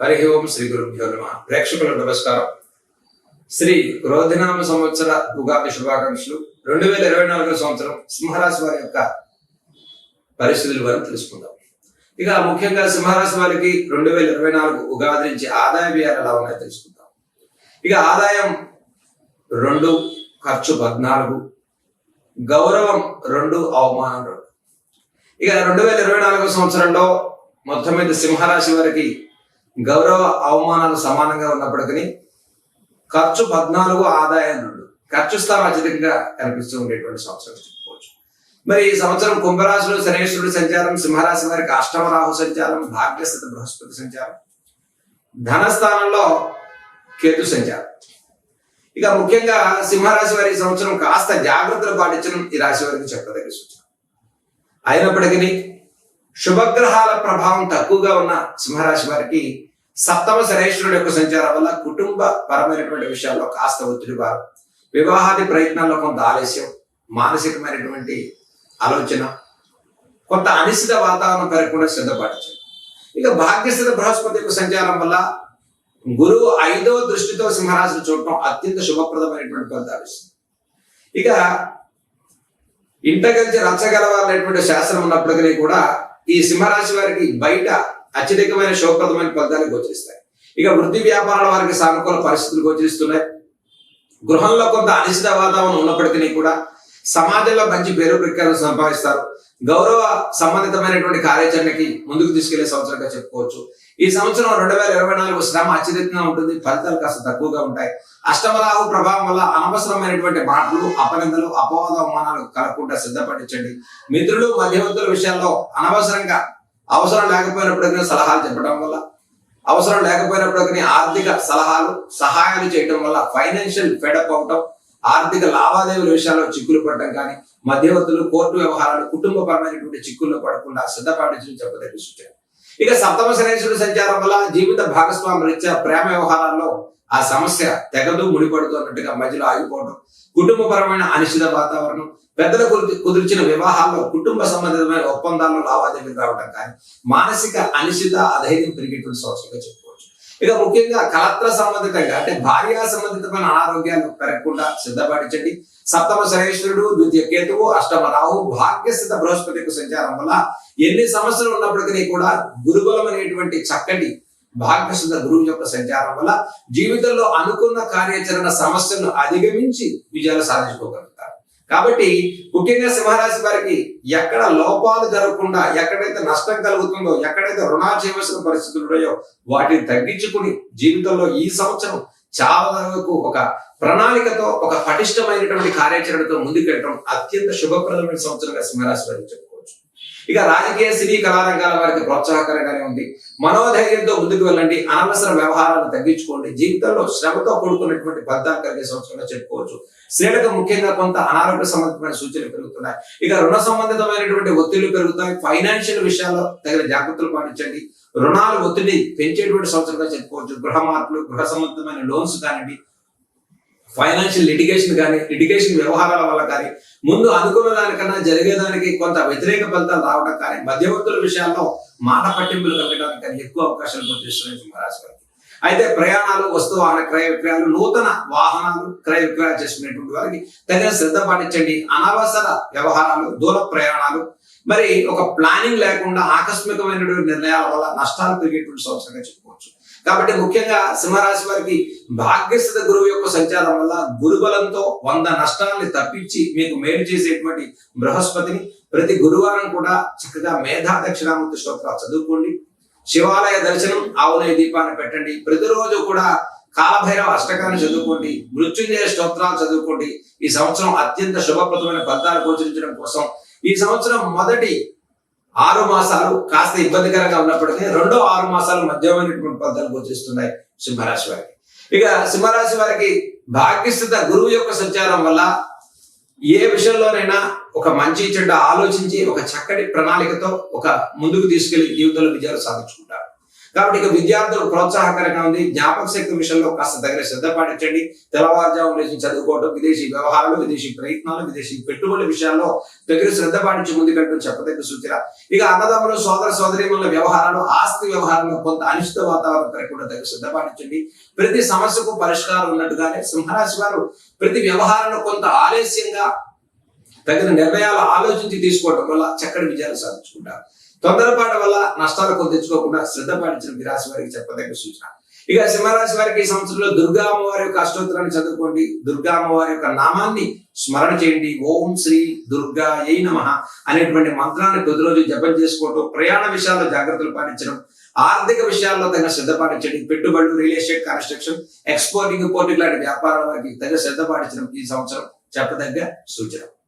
హరి ఓం శ్రీ గురుభ్యో నమ. ప్రేక్షకులకు నమస్కారం. శ్రీ క్రోధినామ సంవత్సర ఉగాది శుభాకాంక్షలు. రెండు వేల ఇరవై నాలుగో సంవత్సరం సింహరాశి వారి యొక్క పరిస్థితులు మనం తెలుసుకుందాం. ఇక ముఖ్యంగా సింహరాశి వారికి రెండు వేల ఇరవై నాలుగు ఉగాది నుంచి ఆదాయ వ్యయాలు ఎలా ఉన్నాయో తెలుసుకుందాం. ఇక ఆదాయం రెండు ఖర్చు పద్నాలుగు గౌరవం రెండు అవమానం రెండు. ఇక రెండు వేల ఇరవై నాలుగో సంవత్సరంలో మొత్తం మీద సింహరాశి వారికి గౌరవ అవమానాలు సమానంగా ఉన్నప్పటికీ ఖర్చు పద్నాలుగు ఆదాయం రెండు ఖర్చు స్థానం అత్యధికంగా కనిపిస్తూ ఉండేటువంటి సంవత్సరం చెప్పుకోవచ్చు. మరి ఈ సంవత్సరం కుంభరాశిలో శనేశ్వరుడు సంచారం సింహరాశి వారికి అష్టమ రాహు సంచారం భాగ్యస్థిత బృహస్పతి సంచారం. ధనస్థానంలో కేతు సంచారం. ఇక ముఖ్యంగా సింహరాశి వారి సంవత్సరం కాస్త జాగ్రత్తలు పాటించడం ఈ రాశి వారికి చెప్పదగిన సూచన. అయినప్పటికీ శుభగ్రహాల ప్రభావం తక్కువగా ఉన్న సింహరాశి వారికి సప్తమ శనేశ్వరుడు యొక్క సంచారం వల్ల కుటుంబ పరమైనటువంటి విషయాల్లో కాస్త ఒత్తిడి వారు వివాహాది ప్రయత్నాల్లో కొంత ఆలస్యం మానసికమైనటువంటి ఆలోచన కొంత అనిశ్చిత వాతావరణం పెరగకుండా శ్రద్ధ ఇక భాగ్యస్థిత బృహస్పతి యొక్క సంచారం వల్ల గురువు ఐదవ దృష్టితో సింహరాశిని చూడటం అత్యంత శుభప్రదమైనటువంటి ఫలితాలు ఇక ఇంటగలిచి రచ్చగలవాలనేటువంటి శాస్త్రం ఉన్నప్పటికీ కూడా ఈ సింహరాశి వారికి బయట అత్యధికమైన శోకప్రదమైన ఫలితాలు గోచరిస్తాయి. ఇక వృత్తి వ్యాపారాల వారికి సానుకూల పరిస్థితులు గోచరిస్తున్నాయి. గృహంలో కొంత అనిశ్చిత వాతావరణం ఉన్నప్పటికీ కూడా సమాజంలో మంచి పేరు ప్రఖ్యాతులు సంపాదిస్తారు. గౌరవ సంబంధితమైనటువంటి కార్యాచరణకి ముందుకు తీసుకెళ్ళే సంవత్సరంగా చెప్పుకోవచ్చు. ఈ సంవత్సరం రెండు వేల ఇరవై నాలుగు శ్రమ అత్యధికంగా ఉంటుంది ఫలితాలు కాస్త తక్కువగా ఉంటాయి. అష్టమరాహు ప్రభావం వల్ల అనవసరమైనటువంటి మాటలు అపనిందలు అపవాద అవమానాలు కలగకుండా సిద్ధపడించండి. మిత్రులు మధ్యవర్తుల విషయాల్లో అనవసరంగా అవసరం లేకపోయినప్పటికీ సలహాలు చెప్పడం వల్ల అవసరం లేకపోయినప్పటికీ ఆర్థిక సలహాలు సహాయాలు చేయడం వల్ల ఫైనాన్షియల్ ఫెడప్ అవటం ఆర్థిక లావాదేవీల విషయాల్లో చిక్కులు పడడం కానీ మధ్యవర్తులు కోర్టు వ్యవహారాలు కుటుంబపరమైనటువంటి చిక్కుల్లో పడకుండా సిద్ధపాటించడం చెప్పదగ్గ సూచన ఇక సప్తమ శనేశ్వరుడు సంచారం వల్ల జీవిత భాగస్వామి రీత్యా ప్రేమ వ్యవహారాల్లో ఆ సమస్య తెగదు ముడిపడుతున్నట్టుగా మధ్యలో ఆగిపోవడం. కుటుంబపరమైన అనిశ్చిత వాతావరణం పెద్దల కుదిర్చిన వివాహాల్లో కుటుంబ సంబంధితమైన ఒప్పందాల్లో లావాదేవీలు రావడం కానీ మానసిక అనిశ్చిత అధైర్యం పెరిగేటువంటి సంవత్సరంగా చెప్పు ఇక ముఖ్యంగా కలత్ర సంబంధితంగా అంటే భార్య సంబంధితమైన అనారోగ్యాలు పెరగకుండా సిద్ధపడించండి సప్తమ శనేశ్వరుడు ద్వితీయ కేతువు అష్టమ రాహు భాగ్యస్థిత బృహస్పతి యొక్క సంచారం వల్ల ఎన్ని సమస్యలు ఉన్నప్పటికీ కూడా గురుబలం అనేటువంటి చక్కటి భాగ్యశుద్ధ గురువు యొక్క సంచారం వల్ల జీవితంలో అనుకున్న కార్యాచరణ సమస్యలను అధిగమించి విజయాలు సాధించుకోగలుగుతారు. కాబట్టి ముఖ్యంగా సింహరాశి వారికి ఎక్కడ లోపాలు జరగకుండా ఎక్కడైతే నష్టం కలుగుతుందో ఎక్కడైతే రుణాలు చేయవలసిన పరిస్థితులు ఉన్నాయో వాటిని తగ్గించుకుని జీవితంలో ఈ సంవత్సరం చాలా వరకు ఒక ప్రణాళికతో ఒక పటిష్టమైనటువంటి కార్యాచరణతో ముందుకెళ్ళడం అత్యంత శుభప్రదమైన సంవత్సరంగా సింహరాశి వారికి ఇక రాజకీయ సినీ కళారంగాల వారికి ప్రోత్సాహకరంగానే ఉంది. మనోధైర్యంతో ముందుకు వెళ్ళండి అనవసర వ్యవహారాలను తగ్గించుకోండి జీవితంలో శ్రమతో కూడుకున్నటువంటి బద్దాలు కలిగే సంవత్సరంగా చెప్పుకోవచ్చు. స్త్రీలకు ముఖ్యంగా కొంత అనారోగ్య సంబంధమైన సూచనలు పెరుగుతున్నాయి. ఇక రుణ సంబంధితమైనటువంటి ఒత్తిళ్ళు పెరుగుతాయి. ఫైనాన్షియల్ విషయాల్లో తగిన జాగ్రత్తలు పాటించండి. రుణాలు ఒత్తిడి పెంచేటువంటి సంవత్సరంగా చెప్పుకోవచ్చు. గృహ మార్పులు గృహ సంబంధమైన లోన్స్ కానివ్వండి ఫైనాన్షియల్ లిటిగేషన్ కానీ లిటిగేషన్ వ్యవహారాల వల్ల కానీ ముందు అనుకున్న దానికన్నా జరిగేదానికి కొంత వ్యతిరేక ఫలితాలు రావడం కానీ మధ్యవర్తుల విషయాల్లో మాట పట్టింపులు కలగడానికి కానీ ఎక్కువ అవకాశాలు గోచరిస్తున్నాయి సింహరాశి వారికి అయితే ప్రయాణాలు వస్తువు వాహన క్రయ విక్రయాలు నూతన వాహనాలు క్రయ విక్రయాలు చేసుకునేటువంటి వారికి తగిన శ్రద్ధ పాటించండి. అనవసర వ్యవహారాలు దూర ప్రయాణాలు మరి ఒక ప్లానింగ్ లేకుండా ఆకస్మికమైనటువంటి నిర్ణయాల వల్ల నష్టాలు పెరిగేటువంటి సంవత్సరంగా చెప్పుకోవచ్చు. కాబట్టి ముఖ్యంగా సింహరాశి వారికి భాగ్యస్థిత గురువు యొక్క సంచారం వల్ల గురుబలంతో వంద నష్టాన్ని తప్పించి మీకు మేలు చేసేటువంటి బృహస్పతిని ప్రతి గురువారం కూడా చక్కగా మేధా దక్షిణామూర్తి స్తోత్రాలు చదువుకోండి. శివాలయ దర్శనం ఆవునయ దీపాన్ని పెట్టండి. ప్రతిరోజు కూడా కాలభైరవ అష్టకాన్ని చదువుకోండి. మృత్యుంజయ స్తోత్రాలు చదువుకోండి. ఈ సంవత్సరం అత్యంత శుభప్రదమైన ఫలితాలు గోచరించడం కోసం ఈ సంవత్సరం మొదటి ఆరు మాసాలు కాస్త ఇబ్బందికరంగా ఉన్నప్పటికీ రెండో ఆరు మాసాలు మధ్యమైనటువంటి పద్ధతులు గోచిస్తున్నాయి సింహరాశి వారికి. ఇక సింహరాశి వారికి భాగ్యస్థిత గురువు యొక్క సంచారం వల్ల ఏ విషయంలోనైనా ఒక మంచి చెడ్డ ఆలోచించి ఒక చక్కటి ప్రణాళికతో ఒక ముందుకు తీసుకెళ్ళి జీవితంలో విజయాలు సాధించుకుంటారు. కాబట్టి ఇక విద్యార్థులకు ప్రోత్సాహకరంగా ఉంది. జ్ఞాపక శక్తి విషయంలో కాస్త తగిన శ్రద్ధ పాటించండి. తెల్లవారుజాము లేచి చదువుకోవడం విదేశీ వ్యవహారాలు విదేశీ ప్రయత్నాలు విదేశీ పెట్టుబడుల విషయాల్లో తగిన శ్రద్ధ పాటించి ముందుకంటూ చెప్పదగ్గ సూచన ఇక అన్నదమ్ములు సోదర సోదరిముల వ్యవహారాలు ఆస్తి వ్యవహారంలో కొంత అనిశ్చిత వాతావరణం పెరగకుండా తగిన శ్రద్ధ పాటించండి. ప్రతి సమస్యకు పరిష్కారం ఉన్నట్టుగానే సింహరాశి వారు ప్రతి వ్యవహారంలో కొంత ఆలస్యంగా తగిన నిర్ణయాలు ఆలోచించి తీసుకోవడం వల్ల చక్కటి విజయాలు సాధించుకుంటారు. తొందరపాటు వల్ల నష్టాలు కొని తెచ్చుకోకుండా శ్రద్ధ పాటించిన ఈ రాశి వారికి చెప్పదగ్గ సూచన. ఇక సింహరాశి వారికి ఈ సంవత్సరంలో దుర్గా అమ్మవారి యొక్క అష్టోత్తరాన్ని చదువుకోండి. దుర్గా అమ్మవారి యొక్క నామాన్ని స్మరణ చేయండి. ఓం శ్రీ దుర్గా ఏ నమ అనేటువంటి మంత్రాన్ని కొద్ది రోజు జపం చేసుకోవటం ప్రయాణ విషయాల్లో జాగ్రత్తలు పాటించడం ఆర్థిక విషయాల్లో తగిన శ్రద్ధ పాటించండి. పెట్టుబడులు real estate construction exporting importing లాంటి వ్యాపారాల వారికి తగిన శ్రద్ధ పాటించడం ఈ సంవత్సరం చెప్పదగ్గ సూచన.